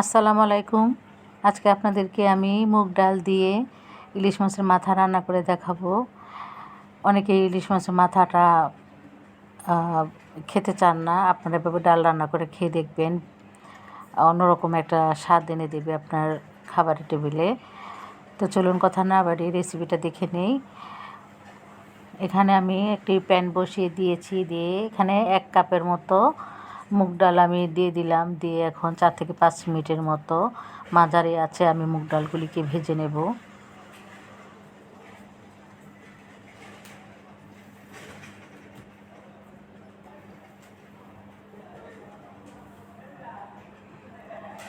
আসসালামু আলাইকুম। আজকে আপনাদেরকে আমি মুগ ডাল দিয়ে ইলিশ মাছের মাথা রান্না করে দেখাবো। অনেকে ইলিশ মাছের মাথাটা খেতে চান না, আপনারা এভাবে ডাল রান্না করে খেয়ে দেখবেন। অন্যরকম একটা স্বাদ এনে দেবে আপনার খাবারের টেবিলে। তো চলুন কথা না বাড়ি রেসিপিটা দেখে নেই। এখানে আমি একটি প্যান বসিয়ে দিয়েছি দিয়ে এখানে এক কাপের মতো মুগ ডাল আমি দিয়ে দিলাম, দিয়ে এখন চার থেকে পাঁচ মিনিটের মতো মাঝারি আছে আমি মুগ ডালগুলিকে ভেজে নেব।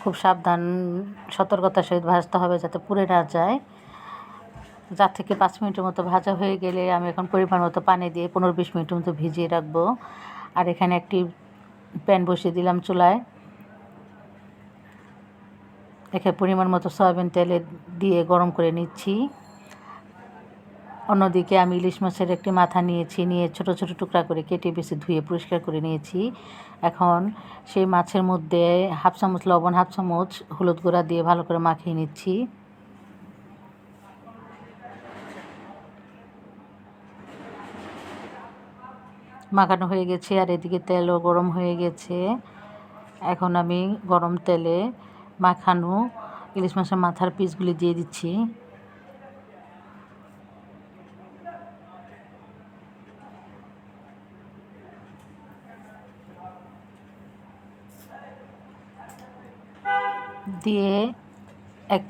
খুব সাবধান, সতর্কতার সহিত ভাজতে হবে যাতে পুড়ে না যায়। চার থেকে পাঁচ মিনিটের মতো ভাজা হয়ে গেলে আমি এখন পরিমাণ মতো পানি দিয়ে পনেরো বিশ মিনিটের মতো ভিজিয়ে রাখব। আর এখানে একটি প্যান বসিয়ে দিলাম চুলায়। এখানে পরিমাণ মতো সয়াবিন তেলে দিয়ে গরম করে নিচ্ছি। অন্যদিকে আমি ইলিশ মাছের একটি মাথা নিয়েছি, নিয়ে ছোট ছোট টুকরা করে কেটে বেছে ধুয়ে পরিষ্কার করে নিয়েছি। এখন সেই মাছের মধ্যে হাফ চামচ লবণ, হাফ চামচ হলুদ গুঁড়া দিয়ে ভালো করে মাখিয়ে নিচ্ছি। মাখানো হয়ে গেছে আর এদিকে তেলও গরম হয়ে গেছে। এখন আমি গরম তেলে মাখানো ইলিশ মাছের মাথার পিসগুলি দিয়ে দিচ্ছি। দিয়ে এক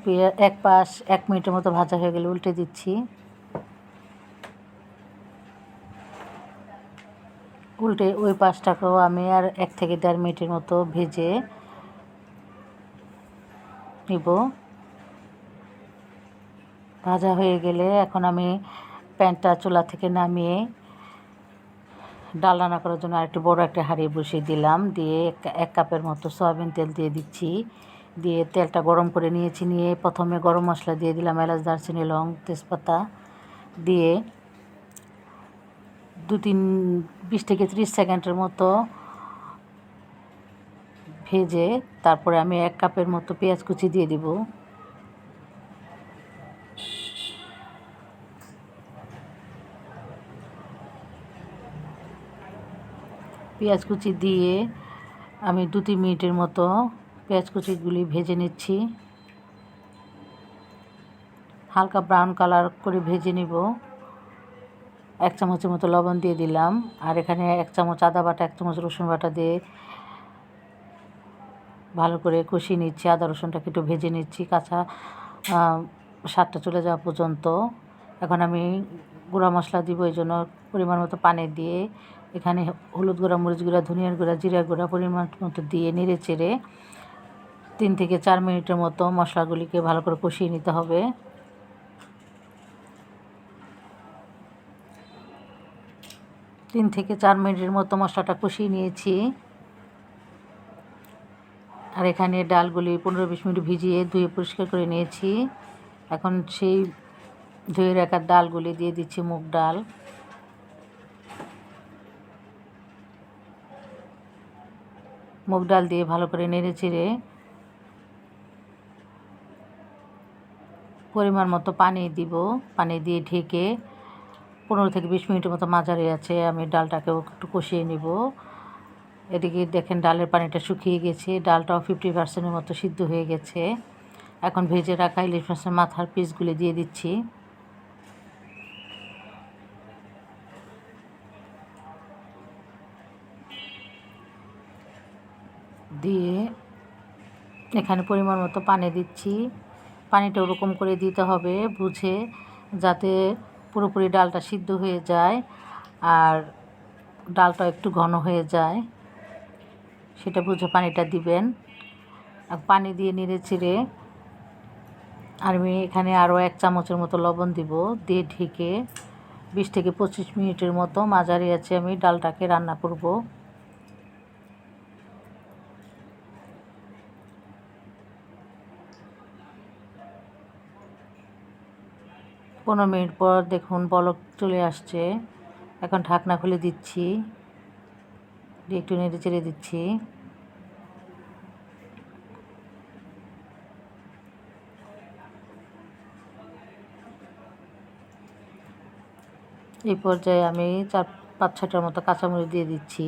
এক পাশ এক মিনিটের মতো ভাজা হয়ে গেলে উল্টে দিচ্ছি। উল্টে ওই পাশটাকেও আমি আর এক থেকে দেড় মিনিটের মতো ভেজে নিব। ভাজা হয়ে গেলে এখন আমি প্যানটা চুলা থেকে নামিয়ে ডাল রান্না করার জন্য আরেকটি বড় একটা হাঁড়ি বসিয়ে দিলাম। দিয়ে এক- এক কাপের মতো সয়াবিন তেল দিয়ে দিচ্ছি। দিয়ে তেলটা গরম করে নিয়েছি, নিয়ে প্রথমে গরম মশলা দিয়ে দিলাম এলাচ, দারচিনি, লং তেজপাতা। দিয়ে দু তিন বিশ থেকে ত্রিশ সেকেন্ডের মতো ভেজে তারপরে আমি এক কাপের মতো পেঁয়াজ কুচি দিয়ে দিব। পেঁয়াজ কুচি দিয়ে আমি দু তিন মিনিটের মতো পেঁয়াজ কুচিগুলি ভেজে নিচ্ছি। হালকা ব্রাউন কালার করে ভেজে নিব। এক চামচের মতো লবণ দিয়ে দিলাম। আর এখানে এক চামচ আদা বাটা, এক চামচ রসুন বাটা দিয়ে ভালো করে কষিয়ে নিচ্ছি। আদা রসুনটাকে একটু ভেজে নিচ্ছি। কাঁচা স্বাদটা চলে যাওয়া পর্যন্ত। এখন আমি গুঁড়া মশলা দিব, এই জন্য পরিমাণ মতো পানি দিয়ে এখানে হলুদ গুঁড়া, মরিচ গুঁড়া, ধনিয়ার গুঁড়া জিরা গুঁড়া পরিমাণ মতো দিয়ে নেড়ে চেড়ে তিন থেকে চার মিনিটের মতো মশলাগুলিকে ভালো করে কষিয়ে নিতে হবে। তিন থেকে চার মিনিটের মতো মশলাটা কষিয়ে নিয়েছি। আর এখানে ডালগুলি পনেরো বিশ মিনিট ভিজিয়ে ধুয়ে পরিষ্কার করে নিয়েছি। এখন সেই ধুয়ে রাখার ডালগুলি দিয়ে দিচ্ছি মুগ ডাল। মুগ ডাল দিয়ে ভালো করে নেড়ে চেড়ে পরিমাণ মতো পানি দিব, পানি দিয়ে ঢেকে পনেরো থেকে বিশ মিনিটের মতো মাঝারি আছে, আমি ডালটাকেও একটু কষিয়ে নিব। এদিকে দেখেন ডালের পানিটা শুকিয়ে গেছে, ডালটাও ফিফটি পার্সেন্টের মতো সিদ্ধ হয়ে গেছে। এখন ভেজে রাখা ইলিশ মাছের মাথার পিসগুলি দিয়ে দিচ্ছি। দিয়ে এখানে পরিমাণ মতো পানি দিচ্ছি। পানিটা ওরকম করে দিতে হবে বুঝে, যাতে পুরোপুরি ডালটা সিদ্ধ হয়ে যায় আর ডালটা একটু ঘন হয়ে যায়। সেটা বুঝে পানিটা দিবেন। আর পানি দিয়ে নেড়ে চিড়ে আর আমি এখানে আরও এক চামচের মতো লবণ দিব দিয়ে ঢেকে বিশ থেকে পঁচিশ মিনিটের মতো মাঝারি আছে আমি ডালটাকে রান্না করব। পনেরো মিনিট পর দেখুন বলক চলে আসছে। এখন ঢাকনা খুলে দিচ্ছি। একটু নেড়ে চেড়ে দিচ্ছি। এই পর্যায়ে আমি চার, পাঁচ ছটার মতো কাঁচামরিচ দিয়ে দিচ্ছি।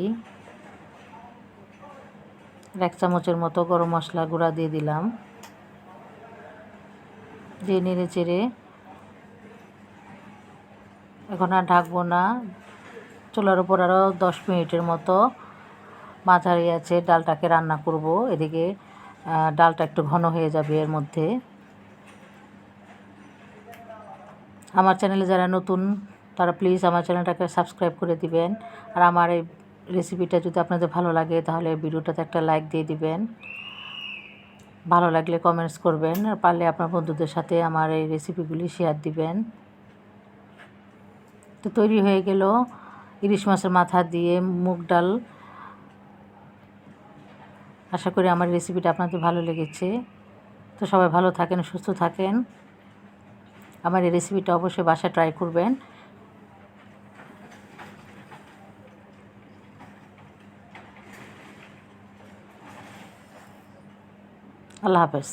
এক চামচের মতো গরম মশলা গুঁড়া দিয়ে দিলাম। দিয়ে নেড়ে চেড়ে এখন আর ঢাকবো না। চুলার উপর আরও দশ মিনিটের মতো মাঝারি আছে ডালটাকে রান্না করব। এদিকে ডালটা একটু ঘন হয়ে যাবে এর মধ্যে। আমার চ্যানেলে যারা নতুন, তারা প্লিজ আমার চ্যানেলটাকে সাবস্ক্রাইব করে দিবেন। আর আমার এই রেসিপিটা যদি আপনাদের ভালো লাগে, তাহলে ভিডিওটাতে একটা লাইক দিয়ে দিবেন। ভালো লাগলে কমেন্টস করবেন, আর পারলে আপনার বন্ধুদের সাথে আমার এই রেসিপিগুলি শেয়ার দিবেন। তো তৈরি হয়ে গেল ইলিশ মাছের মাথা দিয়ে মুগ ডাল। আশা করি আমার রেসিপিটা আপনাদের ভালো লেগেছে। তো সবাই ভালো থাকেন, সুস্থ থাকেন। আমার এই রেসিপিটা অবশ্যই বাসায় ট্রাই করবেন। আল্লাহ হাফেজ।